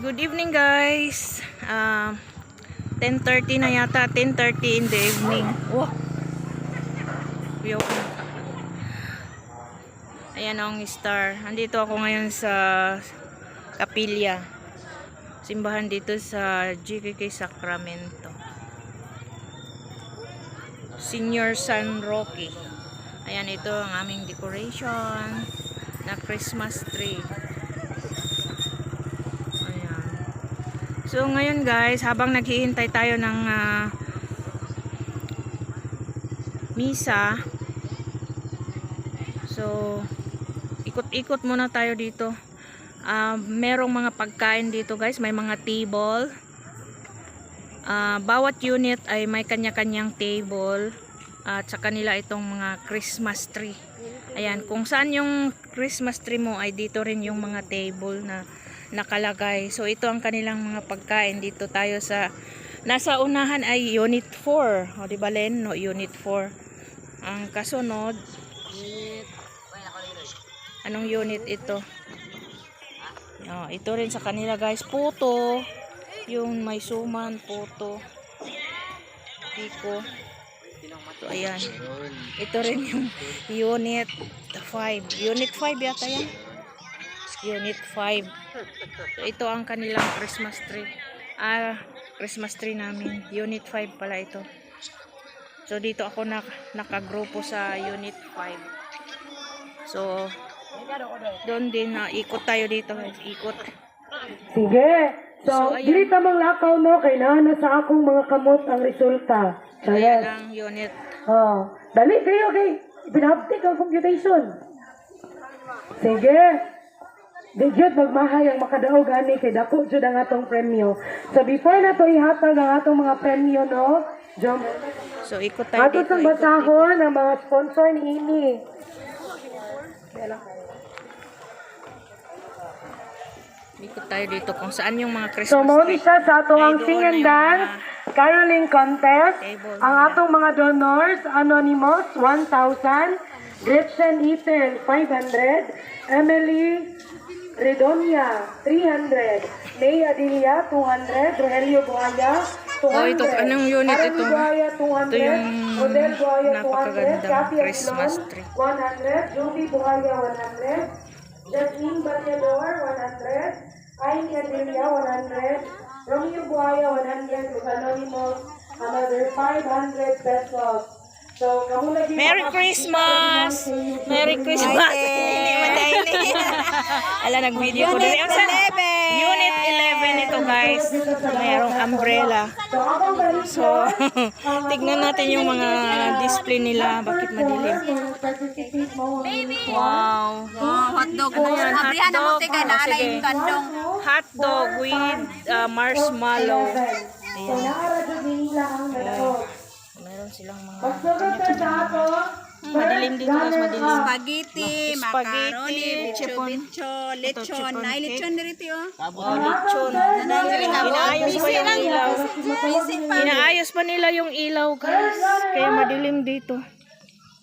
Good evening guys. Um 10:30 na yata, 10:30 in the evening. Wow. Yo. Ayan ang star. Andito ako ngayon sa Kapilya. Simbahan dito sa GKK Sacramento. Senior San Roque. Ayan ito ang aming decoration na Christmas tree. So ngayon guys, habang naghihintay tayo ng ah, misa, so ikot-ikot muna tayo dito. Ah, merong mga pagkain dito guys, may mga table. Ah, bawat unit ay may kanya-kanyang table at sa kanila itong mga Christmas tree. Ayan, kung saan yung Christmas tree mo ay dito rin yung mga table na nakalagay. So ito ang kanilang mga pagkain dito tayo sa nasa unahan ay unit 4. O di ba Len? No, unit 4. Ang kasunod Anong unit ito? Oh, ito rin sa kanila guys, puto. Yung may suman, puto. Piko. So, ayan. Ito rin yung unit 5. Unit 5 yata yan. Unit 5. So, ito ang kanilang Christmas tree. Ah, Christmas tree namin. Unit 5 pala ito. So, dito ako nak nakagrupo sa Unit 5. So, doon din na ikot tayo dito. Ikot. Sige. So, So, dili ta mang lakaw mo kay naa na sa akong mga kamot ang resulta. Ayan Sayas. ang unit. Oh, dali kayo kay binabtik ang computation. Sige. Di jud magmahay ang makadaog ani kay dako jud ang atong premyo. So before na to ihatag ang atong mga premyo no, jom So, ikot tayo ato dito. ikot. basahon ang mga sponsor ni ini. Ikot tayo dito kung saan yung mga Christmas So mo ni siya sa atong Ay, ang sing and dance caroling contest. Ang atong mga donors Anonymous 1,000, Gretchen Ethan 500, Emily Redonia 300, May Adilia 200, Rogelio Buaya 200. Oh, ito, anong unit ito? Buaya 200, Ito yung Odel Buaya 200, napakagandang Kathy Christmas tree. 100, Judy Buaya 100, Jasmine Batyador, 100. Aini Adelia, 100. Romeo Buaya, 100. With Anonymous, another 500 pesos. So, Merry Christmas! Merry Christmas! Ala, nag-video ko. Unit 11! Unit 11 ito guys. Mayroong umbrella. So, tignan natin yung mga display nila. Bakit madilim? mo. Wow! hotdog. Ano yan? Abrihan na mo tigay Oh, na ala sige. yung kandong. Hotdog with uh, marshmallow. Madilim dito guys, madilim. Spaghetti, Spaghetti, macaroni, lechon. chipon Nay, cake. lechon dito oh. Oh, lechon. Inaayos pa yung ilaw. Inaayos pa nila yung ilaw guys. Kaya madilim dito.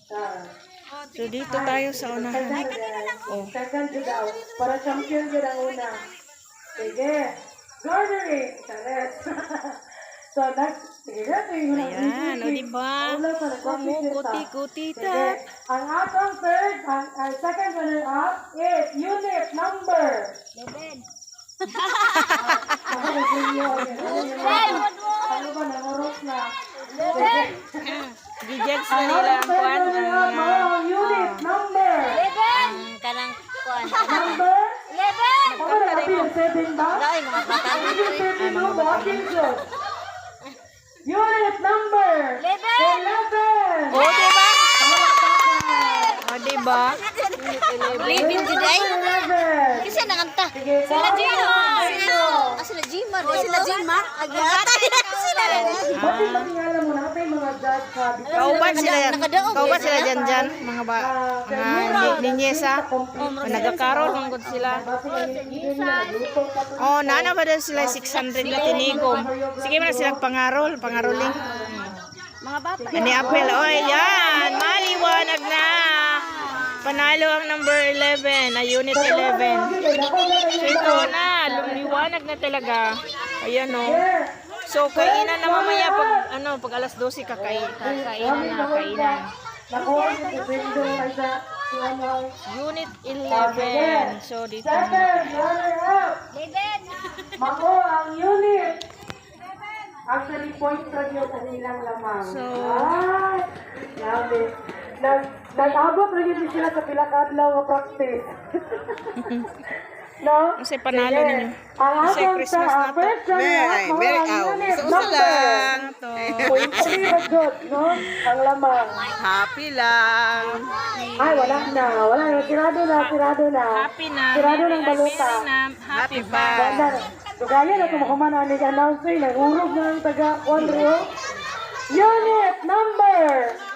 So dito tayo sa unahan. Oh. Second to daw. Para champion ka ang una. Sige. Chares. so, next. Ayan, o diba? Wala pa na. Kumukuti-kuti Sige. tap. Ang atong third, ang, ang second runner up is unit number. Ano ba, nangurot na. Nila ang kwan. Ang, mga unit number. kanang kwan. Number? Ako na, yung seven ba? Unit 13 mo, bakit yun? Unit number 11! O, diba? O, diba? Living today. 11! Kasi nanganta. Sige, Sila bakit? Jima. Ah, sila Jima. Oh, sila Jima. Agatay na sila. Bakit makingala mo natin mga judge ha? Because Kauban sila yan. Kauban sila dyan dyan. Mga ba, mga ni- ninyesa. O, nagkakarol ng good sila. Oh, nana ba daw sila 600 na tinigom. Sige man sila pangarol, pangaroling. Mga bata. Ani apel, oh, yan, maliwanag na. Panalo ang number 11, na unit 11. So ito na, lumiwanag na talaga. Ayan o. So kainan na mamaya pag ano, pag alas 12 kakain, kakain na, kainan. Sa. Unit 11. So dito na. Up. Mako ang unit. Actually, point ra yun ang ilang lamang. So- Ay, grabe. Nag, nag-abot yun sila sa pila ka adlaw nga practice. no? Kasi panalo ninyo. Kasi Christmas sa na to. first runner up, Ay, mako very ang out. unit Sa lang. Ito. Point three jud, no? Ang lamang. Happy lang. Ay, wala na. Wala na. Sirado na, sirado na. Happy na. Sirado Merry, ng baluta. Happy ba? ba? Wala na. Tugaya na ni announcer. Nagurog na ang taga Onryo. Unit number